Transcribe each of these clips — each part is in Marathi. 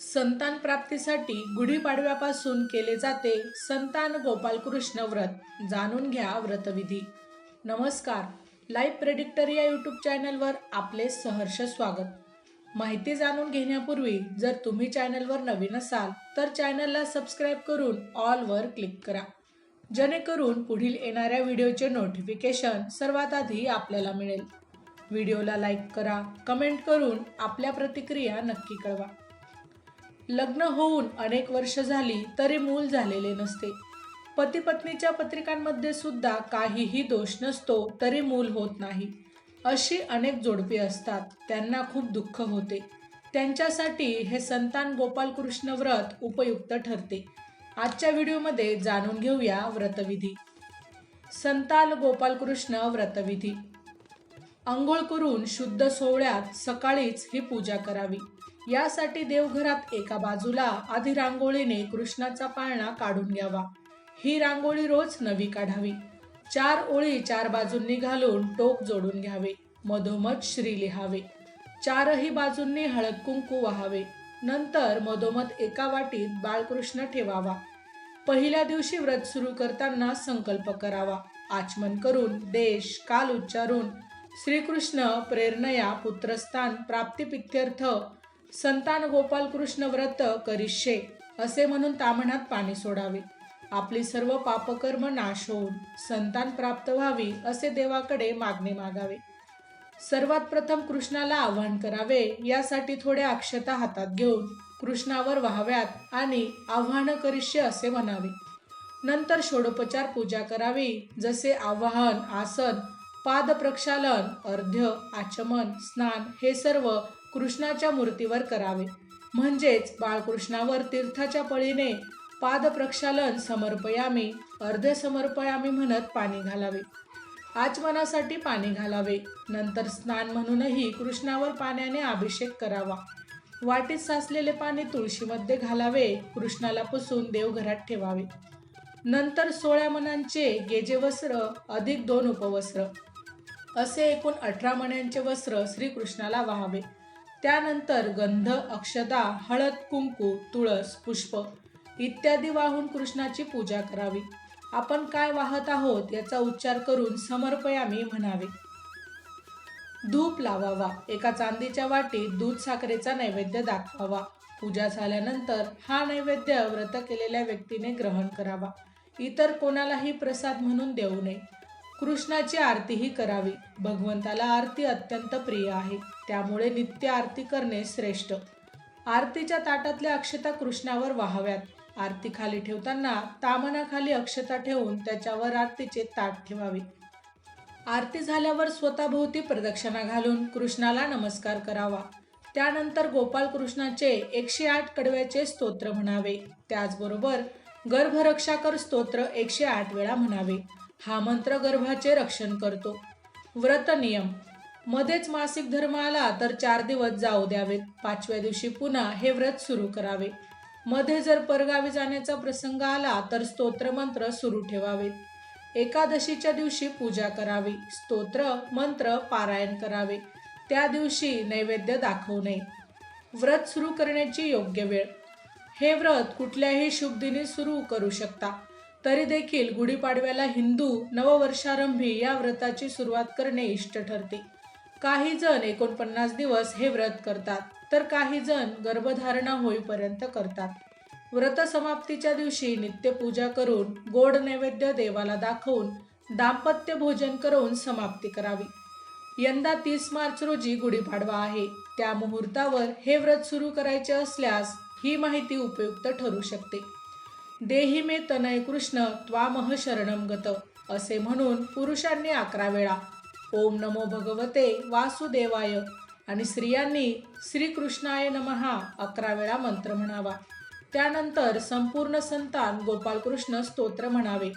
संतान प्राप्तीसाठी गुढीपाडव्यापासून केले जाते संतान गोपालकृष्ण व्रत. जाणून घ्या व्रतविधी. नमस्कार. लाईव्ह प्रेडिक्टर या यूट्यूब चॅनलवर आपले सहर्ष स्वागत. माहिती जाणून घेण्यापूर्वी जर तुम्ही चॅनलवर नवीन असाल तर चॅनलला सबस्क्राईब करून ऑलवर क्लिक करा. जेणेकरून पुढील येणाऱ्या व्हिडिओचे नोटिफिकेशन सर्वात आधी आपल्याला मिळेल. व्हिडिओला लाईक करा कमेंट करून आपल्या प्रतिक्रिया नक्की कळवा. लग्न होऊन अनेक वर्ष झाली तरी मूल झालेले नसते. पती पत्नीच्या पत्रिकांमध्ये सुद्धा काहीही दोष नसतो तरी मूल होत नाही. अशी अनेक जोडपी असतात. त्यांना खूप दुःख होते. त्यांच्यासाठी हे संतान गोपालकृष्ण व्रत उपयुक्त ठरते. आजच्या व्हिडिओमध्ये जाणून घेऊया व्रतविधी. संताल गोपालकृष्ण व्रतविधी. आंघोळ करून शुद्ध सोहळ्यात सकाळीच ही पूजा करावी. यासाठी देवघरात एका बाजूला आधी रांगोळीने कृष्णाचा पाळणा काढून घ्यावा. ही रांगोळी रोज नवी काढावी. चार ओळी चार बाजूंनी घालून टोक जोडून घ्यावे. मधोमध श्री लिहावे. चारही बाजूंनी हळद कुंकू व्हावे. नंतर मधोमध एका वाटीत बाळकृष्ण ठेवावा. पहिल्या दिवशी व्रत सुरू करताना संकल्प करावा. आचमन करून देश काल उच्चारून श्रीकृष्ण प्रेरणया पुत्रस्थान प्राप्तिपित्यर्थ संतान गोपाल कृष्ण व्रत करिष्ये असे म्हणून तामणात पाणी सोडावे. आपली सर्व पापकर्म नाश होऊन संतान प्राप्त व्हावी असे देवाकडे मागणे मागावे. सर्वात प्रथम कृष्णाला आव्हान करावे यासाठी थोड्या अक्षता हातात घेऊन कृष्णावर व्हाव्यात आणि आव्हान करिष्य असे म्हणावे. नंतर षोडोपचार पूजा करावी जसे आवाहन आसन पाद प्रक्षालन अर्ध्य आचमन स्नान हे सर्व कृष्णाच्या मूर्तीवर करावे. म्हणजेच बाळकृष्णावर तीर्थाच्या पळीने पाद प्रक्षालन समर्पयामी अर्धे समर्पयामी म्हणत पाणी घालावे. आचमनासाठी पाणी घालावे. नंतर स्नान म्हणूनही कृष्णावर पाण्याने अभिषेक करावा. वाटीत साचलेले पाणी तुळशीमध्ये घालावे. कृष्णाला पुसून देवघरात ठेवावे. नंतर सोळा मनांचे गेजे वस्त्र अधिक दोन उपवस्त्र. असे एकूण अठरा मण्यांचे वस्त्र श्रीकृष्णाला वाहावे. त्यानंतर गंध अक्षदा हळद कुंकू तुळस पुष्प इत्यादी वाहून कृष्णाची पूजा करावी. आपण काय वाहत आहोत याचा उच्चार करून समर्पयामी म्हणावे. धूप लावावा. एका चांदीच्या वाटीत दूध साखरेचा नैवेद्य दाखवावा. पूजा झाल्यानंतर हा नैवेद्य व्रत केलेल्या व्यक्तीने ग्रहण करावा. इतर कोणालाही प्रसाद म्हणून देऊ नये. कृष्णाची आरतीही करावी. भगवंताला आरती अत्यंत प्रिय आहे. त्यामुळे नित्य आरती करणे श्रेष्ठ. आरतीच्या ताटातल्या अक्षता कृष्णावर वाहाव्यात. आरती खाली ठेवताना तामनाखाली अक्षता ठेवून त्याच्यावर आरतीचे ताट ठेवावे. आरती झाल्यावर स्वतःभोवती प्रदक्षिणा घालून कृष्णाला नमस्कार करावा. त्यानंतर गोपाल कृष्णाचे एकशे आठ कडव्याचे स्तोत्र म्हणावे. त्याचबरोबर गर्भरक्षाकर स्तोत्र एकशे आठ वेळा म्हणावे. हा मंत्र गर्भाचे रक्षण करतो. व्रत नियम. मध्येच मासिक धर्म आला तर चार दिवस जाऊ द्यावेत. पाचव्या दिवशी पुन्हा हे व्रत सुरू करावे. मध्ये जर परगावी जाण्याचा प्रसंग आला तर स्तोत्र मंत्र सुरू ठेवावेत. एकादशीच्या दिवशी पूजा करावी. स्तोत्र मंत्र पारायण करावे. त्या दिवशी नैवेद्य दाखवू नये. व्रत सुरू करण्याची योग्य वेळ. हे व्रत कुठल्याही शुभ दिनी सुरू करू शकता. तरी देखील गुढीपाडव्याला हिंदू नववर्षारंभी या व्रताची सुरुवात करणे इष्ट ठरते. काही जण एकोणपन्नास दिवस हे व्रत करतात तर काही जण गर्भधारणा होईपर्यंत करतात. व्रत समाप्तीच्या दिवशी नित्यपूजा करून गोड नैवेद्य देवाला दाखवून दाम्पत्य भोजन करून समाप्ती करावी. यंदा तीस मार्च रोजी गुढीपाडवा आहे. त्या मुहूर्तावर हे व्रत सुरू करायचे असल्यास ही माहिती उपयुक्त ठरू शकते. देही मे तनय कृष्ण त्वामह शरणम गत असे म्हणून पुरुषांनी अकरा वेळा ओम नमो भगवते वासुदेवाय. आणि स्त्रियांनी श्रीकृष्णाय नमहा अकरा वेळा मंत्र म्हणावा. त्यानंतर संपूर्ण संतान गोपालकृष्ण स्तोत्र म्हणावे.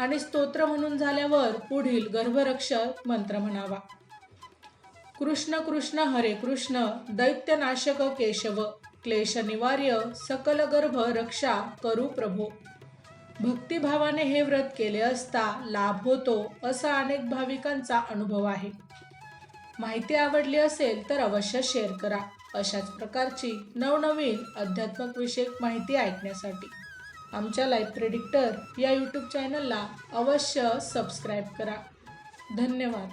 आणि स्तोत्र म्हणून झाल्यावर पुढील गर्भरक्षक मंत्र म्हणावा. कृष्ण कृष्ण हरे कृष्ण दैत्यनाशक केशव क्लेश निवार्य सकल गर्भ रक्षा करू प्रभो. भक्तिभावाने हे व्रत केले असता लाभ होतो असा अनेक भाविकांचा अनुभव आहे. माहिती आवडली असेल तर अवश्य शेअर करा. अशाच प्रकारची नवनवीन अध्यात्मक विषयक माहिती ऐकण्यासाठी आमच्या लाईफ प्रेडिक्टर या यूट्यूब चॅनलला अवश्य सबस्क्राईब करा. धन्यवाद.